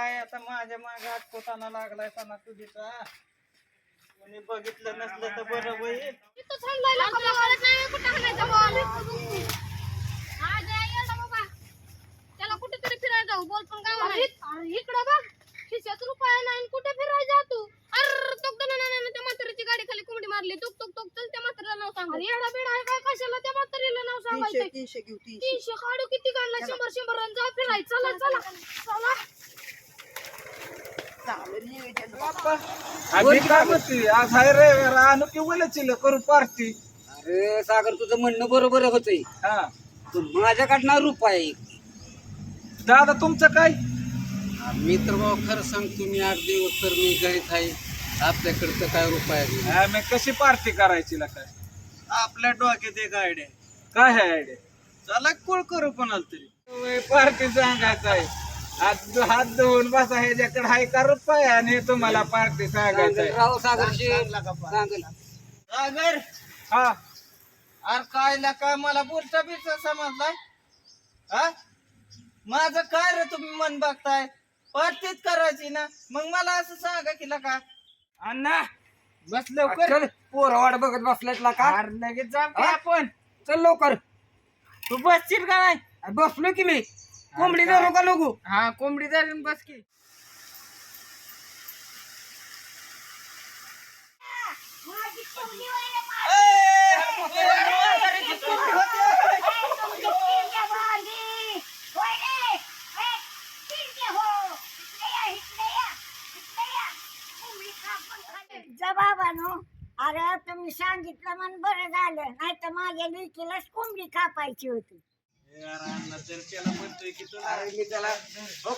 राजकोटाना लागलाय सणा तुझीचा. कोणी बघितलं नसलं तर बरं होईल. हा. त्याला कुठेतरी फिरायला जाऊ बोल पण गावाला. नाही. अरे इकडं बघ खिशात रुपया नाही आणि कुठे फिरायला जा तू? अरे तुक दना ना ना त्या म्हातारीची गाडी खाली कोंबडी मारली. तुक तुक तुक चल त्या म्हातारीला नाव सांग. येडा बिडा आहे काय कशाला त्या म्हातारीला नाव सांगायचं तीनशे काढू किती काढला? शंभर शंभर जा फिरायचं चला चला. चला. आज हाय रे आणू की बोलायची करू पार्टी अरे सागर तुझं म्हणणं बरोबर होतंय. हा. तू माझ्याकडनं रुपये एक. दादा तुमचं काय? मी तर बाबा खरं सांगतो मी आठ दिवस तर मी घरीच आहे. आपल्याकडे तर काय रुपया. आम्ही कशी पार्टी करायची ला काय? आपल्या डोक्यात एक आयडिया काय आहे आयडिया चला कोळ करू कोणाला तरी. पार्टी सांगायचं आहे. हात हात धुवून बसा ह्याच्याकडे हाय का रुपया? आणि तुम्हाला पार्टी सांगायचं राव सागर शेठ सांगेल. सागर हा. अरे काय ला काय मला बोलता बिरता समजलाय? हा? माझं काय रे तुम्ही मन बघताय? पार्टीच करायची ना? मग मला असं सांगा की का अण्णा बस लवकर. पोर वाट बघत बसलाय का अरे लगेच जाऊ की हा? आपण. चल लवकर. तू बसशील का नाही? बसलो की मी. कोंबडी धरू का नको? हा कोंबडी धरून बस की. अरे तुम्ही सांगितलं म्हणून बरं झालं नाही तर माझ्या लेकीलाच कोंबडी कापायची होती. तर त्याला म्हणतोय की तुला मी त्याला हो.